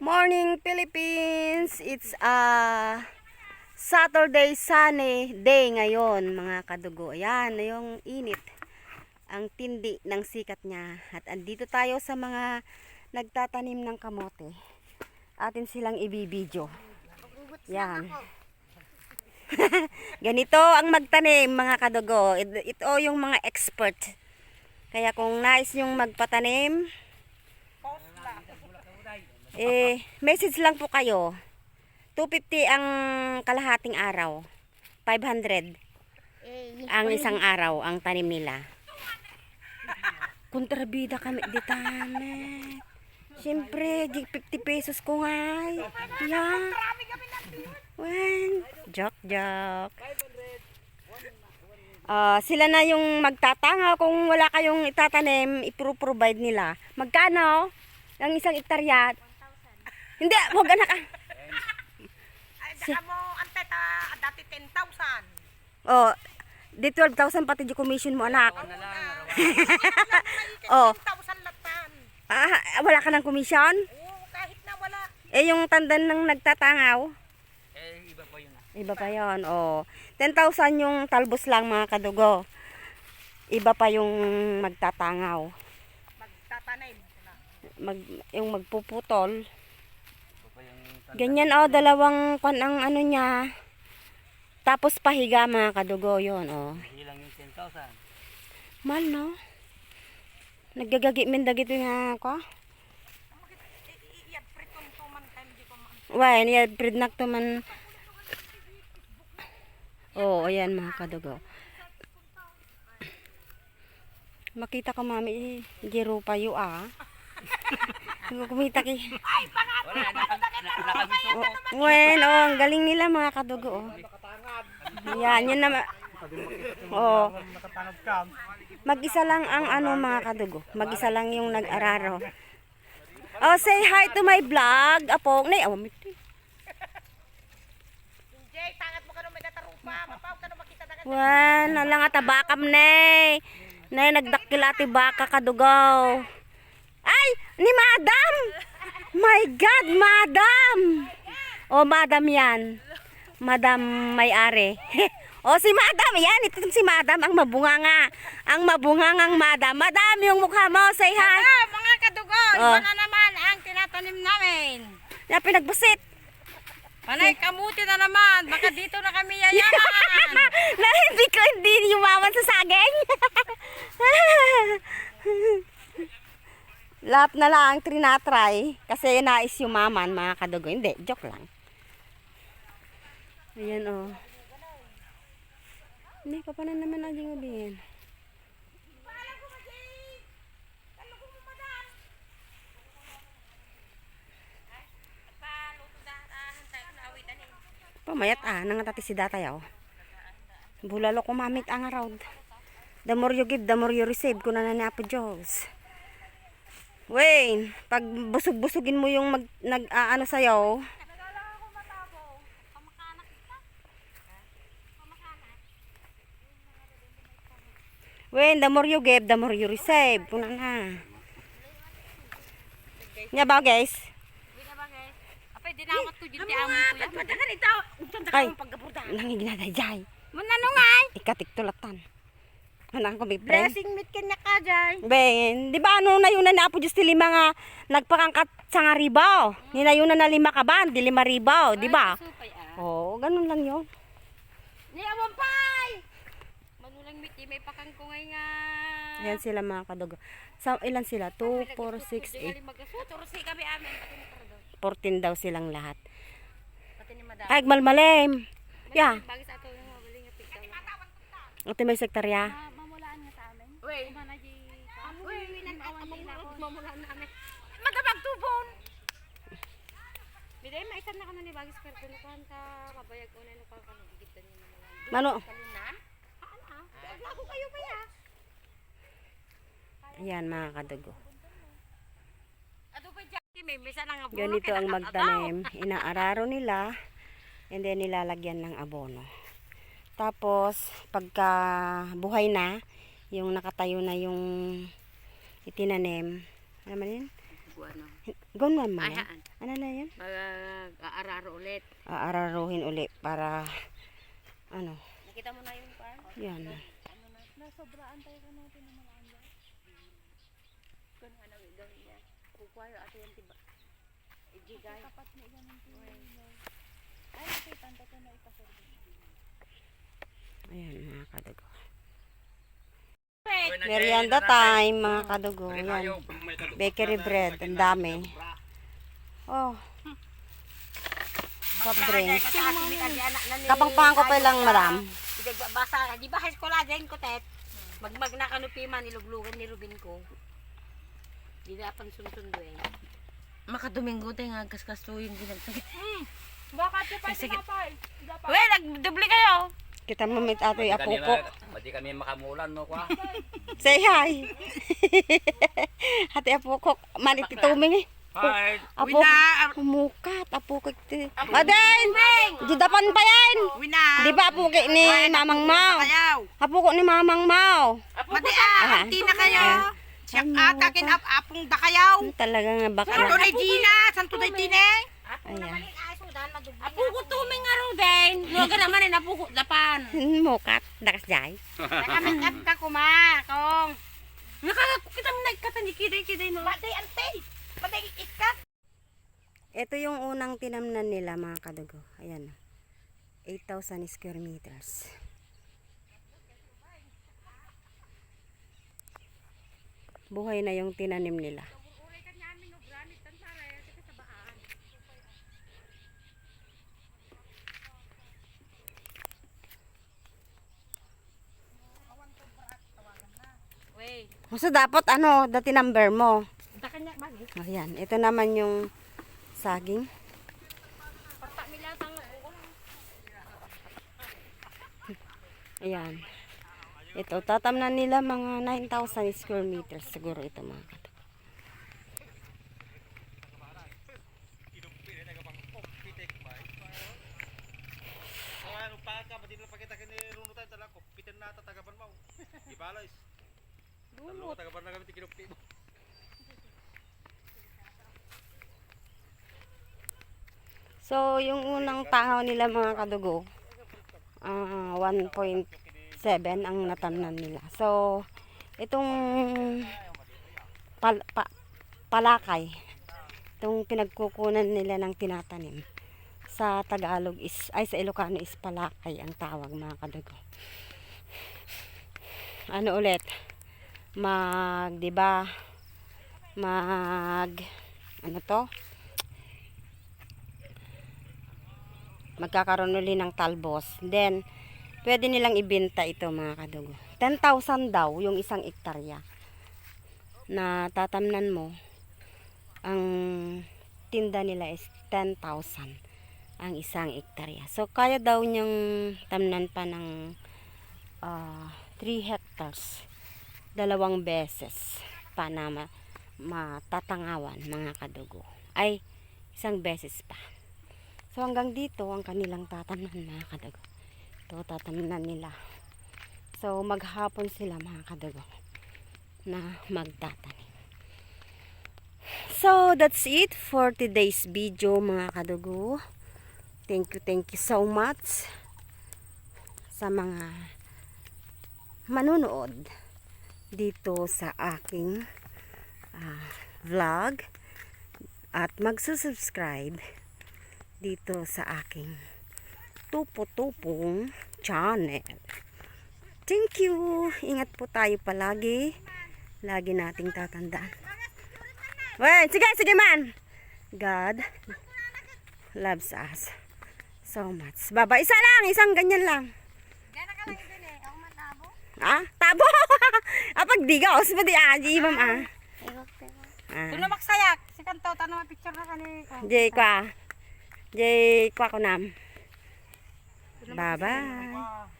Morning Philippines! It's a Saturday sunny day ngayon mga kadugo. Ayan, yung init. Ang tindi ng sikat niya. At andito tayo sa mga nagtatanim ng kamote. Atin silang ibibidyo. Yan. Ganito ang magtanim mga kadugo. Ito, ito yung mga expert. Kaya kung nais yung magpatanim, eh, message lang po kayo. 250 ang kalahating araw. 500 ang isang araw ang tanim nila. Kontrabida kami di tame. Siyempre, di 50 pesos ko nga. Yeah. Wen, joke, joke. Ah, sila na yung magtatanga kung wala kayong itatanim, ipro-provide nila. Magkano? Ang isang ektarya? Hindi, wag anak ah. Ay, saka mo, ante ta, dati 10,000. Oh, di 12,000 pati di commission mo anak. Oh. 10,000 latan. Ah, wala ka ng commission? Oo, kahit na wala. Eh, yung tandan ng nagtatangaw. Eh, iba po yun ah. Iba pa yon. Oh. 10,000 yung talbos lang mga kadugo. Iba pa yung magtatangaw. Magtatanim. Mag, yung magpuputol. Iba po yung tanda. Ganyan oh, dalawang pan ang ano niya. Tapos pahiga mga kadugo yon oh. Ilang yung 10,000. Mal no? Naggagagi min dagito nga ko. Why, niya prednak to man. Oo, oh, ayan mga kadugo. Makita ko mami, giro pa yu ah. Kumita ki. Wala, naka, na, nakabisok po. Wen, oh, ang galing nila mga kadugo. Oh. Yan, yun naman. Oh. Mag-isa lang ang ano mga kadugo. Mag-isa lang yung nag-araro. Oh, say hi to my vlog. Apo, nay, oh, awamit. Jay, tangat mo ka nung may katarupa. Mapaw ka nung makita na Wan, alang nga tabakam nay. Nay, nagdakilati baka kadugaw. Ay, ni madam! My God, madam! Oh, madam yan. Madam may-ari. oh, si madam, yan. Ito si madam, ang mabunganga. Ang mabungangang madam. Madam, yung mukha mo, say hi. Ah, mga kadugo, Oh. iba na naman ang tinatanim namin. Na pinagbusit. Panay, kamuti na naman. Baka dito na kami yayaman. na hindi ko hindi yumaman sa saging. Lahat na lang trinatry kasi nais yumaman mga kadugo. Hindi, joke lang. Ayan o. Oh. Hindi ka pa na naman aging ulihin. Pamayat ah, nangatati si datay oh. Bulalo ko mamit ang around. The more you give, the more you receive. Kuna na niya po Diyos. Wayne, pag busog-busugin mo yung mag, nag, ah, ano sa'yo, Wayne, the more you give, the more you receive. Kuna na. Nga ba guys? Apay, dinawat ko dito ang mo kuya. Madagan ito. Ay, nangig na dayay. Manano nga? Ikatik tulatan. Anak ko may friend. Blessing meet kanya ka, Jay. Ben, di ba ano na yun na na po Diyos ti lima nga nagpakangkat sa nga ribaw. Ni na yun na na lima ka ba? Di lima ribaw, di ba? Ah. Oo, ganun lang yun. Ni awampay! Manulang meet, may pakang ko ngay nga. Yan sila mga kadugo. Sa ilan sila? 2, 4, 6, Di magkasuturo si kami amin. Pati ni Cardo. 8, 14 daw silang lahat. Ay, nga pigtaw. ito may sektarya. Mamulaan nga sa amin. Uy. Uy, ako. Mamulaan namin. Madabag tubon. Biday maisan na ka na ni Bagis pero kunukuhan ka kabayag ko na no ka kanu gigitan ni naman. Mano? Kalunan? Haan ah. Ako kayo pa ya. Ayan mga kadugo. Pa nga Ganito ang magtanim. Inaararo nila and then nilalagyan ng abono. Tapos, pagka buhay na, yung nakatayo na yung itinanim, ano man yun? Buwan Gon man. Ayan. Ano na yan? Mag-aararo ulit. Aararuhin uli para ano, Nakita mo na yung pan? yan. Nasobraan tayo ka natin ng mga anya. Kung ano gawin niya. Yung ato yung tiba. Ijigay. Tapat niya ganun Ay, nakita tato na ipasorbo. Ayan mga kadugo. Merienda time mga kadugo. Yan. Bakery bread. Ang dami. Oh. Soft drinks. Kapangpangan ko pa lang madam. Basa, di ba high school din ko, Tet? Magmag na kanupiman, niluglugan ni Rubin ko. Di na pan sunsundo eh. Makadomingo tayo nga kaskas to yung ginagsagit. Bakit pa si Papay? Uy, nagdoble kayo! Kita mo mit ato yung Di kami makamulan mo kwa. Say hi. Hati apukok. Manit tuming eh. Hi. Apok. Umukat. Apukok. ti- Aden! Judapan pa yan. Wina! Di ba apukik ni Mamang Mau? Kayaw! Apukok ni Mamang Mau. Mati ah! Di na kayo! Siya atakin ap apong da kayaw! Talaga nga Santo bakla. na Gina! Santo na Tine! Ayan. Apuko to din! Luwaga naman eh, napuko dapan! Mukat. Dakas jay. Nakamit ka kuma, kong. Nakakakita mo nagkatan di kiday-kiday no? Batay ante. Batay ikat. Ito yung unang tinamnan nila mga kadugo. Ayan. 8,000 square meters. Buhay na yung tinanim nila. So dapat ano, dati number mo. niya magi. Ayan, ito naman yung saging. Ayan. Ito, tatamnan nila mga 9,000 square meters siguro ito mga kadugo. Ano ko. Pitin na kami ti kinupti mo. So, yung unang tahaw nila mga kadugo, ah 1.7 ang natamnan nila. So, itong pal, pa, palakay, itong pinagkukunan nila ng tinatanim, sa Tagalog is, ay sa Ilocano is palakay ang tawag mga kadugo. Ano ulit? Mag, di ba? Mag, ano to? magkakaroon uli ng talbos. Then, pwede nilang ibenta ito mga kadugo. 10,000 daw yung isang ektarya na tatamnan mo. Ang tinda nila is 10,000 ang isang ektarya. So, kaya daw niyang tamnan pa ng 3 hectares dalawang beses pa na ma- matatangawan mga kadugo. Ay, isang beses pa. So hanggang dito ang kanilang tatamnan mga kadago. Ito tatamnan nila. So maghapon sila mga kadago na magtatanim. So that's it for today's video mga kadugo. Thank you, thank you so much sa mga manunood dito sa aking ah, vlog at magsusubscribe dito sa aking tupo-tupong channel. Thank you. Ingat po tayo palagi. Lagi nating tatandaan. Wait, sige, sige man. God loves us so much. Baba, isa lang, isang ganyan lang. Ah, tabo. Apag di ka, os pa di aji, ma'am ah. Ah. Tulo maksayak. Si kanto tanong picture na kani. Jay kwa. Jay kwa ko nam. Bye bye.